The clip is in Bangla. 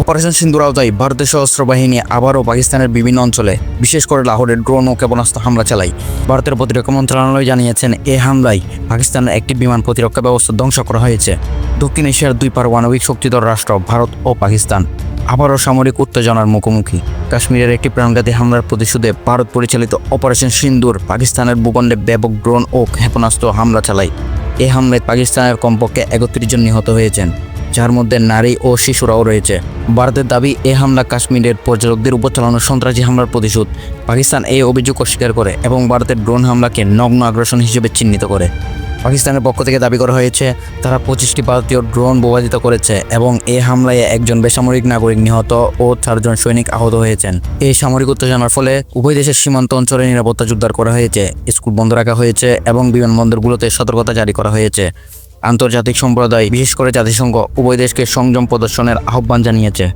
অপারেশন সিন্দুর আওতায় ভারতের সশস্ত্র বাহিনী আবারও পাকিস্তানের বিভিন্ন অঞ্চলে, বিশেষ করে লাহোরের ড্রোন ও ক্ষেপণাস্ত্র হামলা চালায়। ভারতের প্রতিরক্ষা মন্ত্রণালয় জানিয়েছেন, এ হামলায় পাকিস্তানের একটি বিমান প্রতিরক্ষা ব্যবস্থা ধ্বংস করা হয়েছে। দক্ষিণ এশিয়ার দুই পারমাণবিক শক্তিধর রাষ্ট্র, ভারত ও পাকিস্তান, আবারও সামরিক উত্তেজনার মুখোমুখি। কাশ্মীরের একটি প্রাণঘাতী হামলার প্রতিশোধে ভারত পরিচালিত অপারেশন সিন্দুর পাকিস্তানের ভূখণ্ডে ব্যাপক ড্রোন ও ক্ষেপণাস্ত্র হামলা চালায়। এ হামলায় পাকিস্তানের কমপক্ষে একত্রিশ জন নিহত হয়েছেন। যার মধ্যে নারী ও শিশুরাও রয়েছে। ভারতের দাবি, এ হামলা কাশ্মীরের পর্যটকদের উপর চালানো সন্ত্রাসী হামলার প্রতিশোধ। পাকিস্তান এই অভিযোগ অস্বীকার করে এবং ভারতের ড্রোন হামলাকে নগ্ন আগ্রাসন হিসেবে চিহ্নিত করে। পাকিস্তানের পক্ষ থেকে দাবি করা হয়েছে, তারা পঁচিশটি ভারতীয় ড্রোন বোবাদিত করেছে এবং এই হামলায় একজন বেসামরিক নাগরিক নিহত ও চারজন সৈনিক আহত হয়েছেন। এই সামরিক উত্তেজনার ফলে উভয় দেশের সীমান্ত অঞ্চলে নিরাপত্তা জোরদার করা হয়েছে, স্কুল বন্ধ রাখা হয়েছে এবং বিমানবন্দরগুলোতে সতর্কতা জারি করা হয়েছে। আন্তর্জাতিক সম্প্রদায় বিশেষ করে জাতিসংঘ উভয় দেশকে সংযম প্রদর্শনের আহ্বান জানিয়েছে।